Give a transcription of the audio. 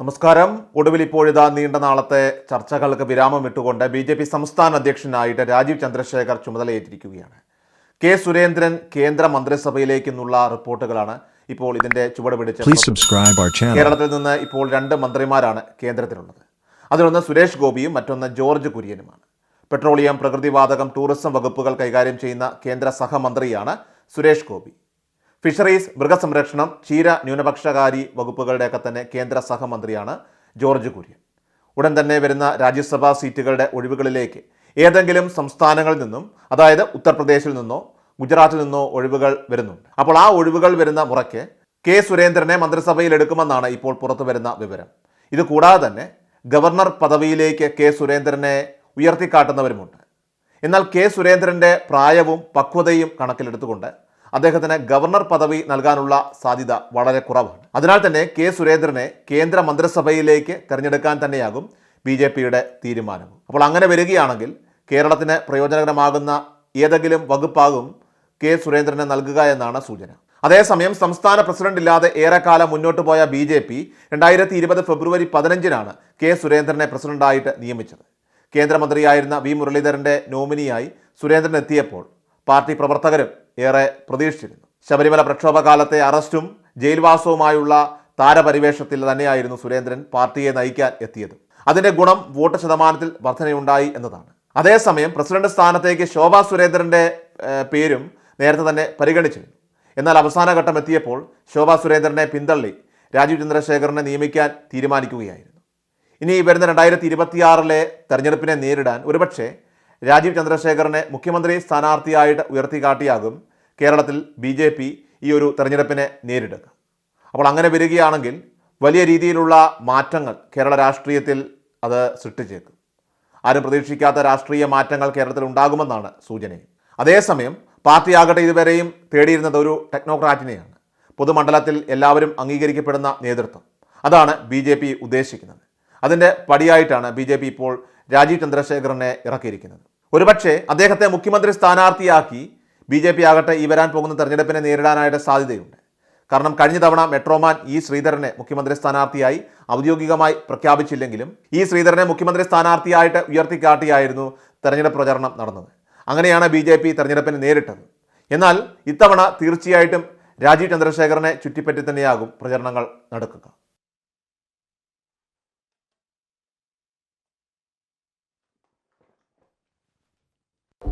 നമസ്കാരം. ഒടുവിൽ ഇപ്പോഴിതാ നീണ്ട നാളത്തെ ചർച്ചകൾക്ക് വിരാമം ഇട്ടുകൊണ്ട് ബി ജെ പി സംസ്ഥാന അധ്യക്ഷനായിട്ട് രാജീവ് ചന്ദ്രശേഖർ ചുമതലയേറ്റിരിക്കുകയാണ്. കെ സുരേന്ദ്രൻ കേന്ദ്ര മന്ത്രിസഭയിലേക്കുള്ള റിപ്പോർട്ടുകളാണ് ഇപ്പോൾ ഇതിന്റെ ചുവട് പിടിച്ച്. കേരളത്തിൽ നിന്ന് ഇപ്പോൾ രണ്ട് മന്ത്രിമാരാണ് കേന്ദ്രത്തിലുള്ളത്. അതിലൊന്ന് സുരേഷ് ഗോപിയും മറ്റൊന്ന് ജോർജ് കുര്യനുമാണ്. പെട്രോളിയം പ്രകൃതിവാതകം ടൂറിസം വകുപ്പുകൾ കൈകാര്യം ചെയ്യുന്ന കേന്ദ്ര സഹമന്ത്രിയാണ് സുരേഷ് ഗോപി. ഫിഷറീസ് മൃഗസംരക്ഷണം ക്ഷീര ന്യൂനപക്ഷകാരി വകുപ്പുകളുടെയൊക്കെ തന്നെ കേന്ദ്ര സഹമന്ത്രിയാണ് ജോർജ് കുര്യൻ. ഉടൻ തന്നെ വരുന്ന രാജ്യസഭാ സീറ്റുകളുടെ ഒഴിവുകളിലേക്ക് ഏതെങ്കിലും സംസ്ഥാനങ്ങളിൽ നിന്നും അതായത് ഉത്തർപ്രദേശിൽ നിന്നോ ഗുജറാത്തിൽ നിന്നോ ഒഴിവുകൾ വരുന്നുണ്ട്. അപ്പോൾ ആ ഒഴിവുകൾ വരുന്ന മുറയ്ക്ക് കെ സുരേന്ദ്രനെ മന്ത്രിസഭയിൽ എടുക്കുമെന്നാണ് ഇപ്പോൾ പുറത്തു വരുന്ന വിവരം. ഇത് കൂടാതെ തന്നെ ഗവർണർ പദവിയിലേക്ക് കെ സുരേന്ദ്രനെ ഉയർത്തിക്കാട്ടുന്നവരുമുണ്ട്. എന്നാൽ കെ സുരേന്ദ്രന്റെ പ്രായവും പക്വതയും കണക്കിലെടുത്തുകൊണ്ട് അദ്ദേഹത്തിന് ഗവർണർ പദവി നൽകാനുള്ള സാധ്യത വളരെ കുറവാണ്. അതിനാൽ തന്നെ കെ സുരേന്ദ്രനെ കേന്ദ്ര മന്ത്രിസഭയിലേക്ക് തിരഞ്ഞെടുക്കാൻ തന്നെയാകും ബി ജെ പിയുടെ തീരുമാനം. അപ്പോൾ അങ്ങനെ വരികയാണെങ്കിൽ കേരളത്തിന് പ്രയോജനകരമാകുന്ന ഏതെങ്കിലും വകുപ്പാകും കെ സുരേന്ദ്രന് നൽകുക എന്നാണ് സൂചന. അതേസമയം സംസ്ഥാന പ്രസിഡന്റ് ഇല്ലാതെ ഏറെക്കാലം മുന്നോട്ട് പോയ ബി ജെ പി രണ്ടായിരത്തി ഇരുപത് ഫെബ്രുവരി പതിനഞ്ചിനാണ് കെ സുരേന്ദ്രനെ പ്രസിഡന്റായിട്ട് നിയമിച്ചത്. കേന്ദ്രമന്ത്രിയായിരുന്ന വി മുരളീധരന്റെ നോമിനിയായി സുരേന്ദ്രൻ എത്തിയപ്പോൾ പാർട്ടി പ്രവർത്തകരും ഏറെ പ്രതീക്ഷിച്ചിരുന്നു. ശബരിമല പ്രക്ഷോഭകാലത്തെ അറസ്റ്റും ജയിൽവാസവുമായുള്ള താരപരിവേഷത്തിൽ തന്നെയായിരുന്നു സുരേന്ദ്രൻ പാർട്ടിയെ നയിക്കാൻ എത്തിയത്. അതിന്റെ ഗുണം വോട്ട് ശതമാനത്തിൽ വർധനയുണ്ടായി എന്നതാണ്. അതേസമയം പ്രസിഡന്റ് സ്ഥാനത്തേക്ക് ശോഭാ സുരേന്ദ്രന്റെ പേരും നേരത്തെ തന്നെ പരിഗണിച്ചിരുന്നു. എന്നാൽ അവസാന ഘട്ടം എത്തിയപ്പോൾ ശോഭാ സുരേന്ദ്രനെ പിന്തള്ളി രാജീവ് ചന്ദ്രശേഖരനെ നിയമിക്കാൻ തീരുമാനിക്കുകയായിരുന്നു. ഇനി വരുന്ന രണ്ടായിരത്തി ഇരുപത്തിയാറിലെ തെരഞ്ഞെടുപ്പിനെ നേരിടാൻ ഒരുപക്ഷെ രാജീവ് ചന്ദ്രശേഖറിനെ മുഖ്യമന്ത്രി സ്ഥാനാർത്ഥിയായിട്ട് ഉയർത്തിക്കാട്ടിയാകും കേരളത്തിൽ ബി ജെ പി ഈ ഒരു തെരഞ്ഞെടുപ്പിനെ നേരിടുക. അപ്പോൾ അങ്ങനെ വരികയാണെങ്കിൽ വലിയ രീതിയിലുള്ള മാറ്റങ്ങൾ കേരള രാഷ്ട്രീയത്തിൽ അത് സൃഷ്ടിച്ചേക്കും. ആരും പ്രതീക്ഷിക്കാത്ത രാഷ്ട്രീയ മാറ്റങ്ങൾ കേരളത്തിൽ ഉണ്ടാകുമെന്നാണ് സൂചനയും. അതേസമയം പാർട്ടിയാകട്ടെ ഇതുവരെയും തേടിയിരുന്നത് ഒരു ടെക്നോക്രാറ്റിനെയാണ്. പൊതുമണ്ഡലത്തിൽ എല്ലാവരും അംഗീകരിക്കപ്പെടുന്ന നേതൃത്വം. അതാണ് ബി ഉദ്ദേശിക്കുന്നത്. അതിന്റെ പടിയായിട്ടാണ് ബി ഇപ്പോൾ രാജീവ് ചന്ദ്രശേഖരനെ ഇറക്കിയിരിക്കുന്നത്. ഒരുപക്ഷെ അദ്ദേഹത്തെ മുഖ്യമന്ത്രി സ്ഥാനാർത്ഥിയാക്കി ബി ജെ പി ആകട്ടെ ഈ വരാൻ പോകുന്ന തെരഞ്ഞെടുപ്പിനെ നേരിടാനായിട്ട് സാധ്യതയുണ്ട്. കാരണം കഴിഞ്ഞ തവണ മെട്രോമാൻ ഇ ശ്രീധരനെ മുഖ്യമന്ത്രി സ്ഥാനാർത്ഥിയായി ഔദ്യോഗികമായി പ്രഖ്യാപിച്ചില്ലെങ്കിലും ഈ ശ്രീധരനെ മുഖ്യമന്ത്രി സ്ഥാനാർത്ഥിയായിട്ട് ഉയർത്തിക്കാട്ടിയായിരുന്നു തെരഞ്ഞെടുപ്പ് പ്രചരണം നടന്നത്. അങ്ങനെയാണ് ബി ജെ പി തെരഞ്ഞെടുപ്പിനെ നേരിട്ടത്. എന്നാൽ ഇത്തവണ തീർച്ചയായിട്ടും രാജീവ് ചന്ദ്രശേഖരനെ ചുറ്റിപ്പറ്റി തന്നെയാകും പ്രചരണങ്ങൾ നടക്കുക.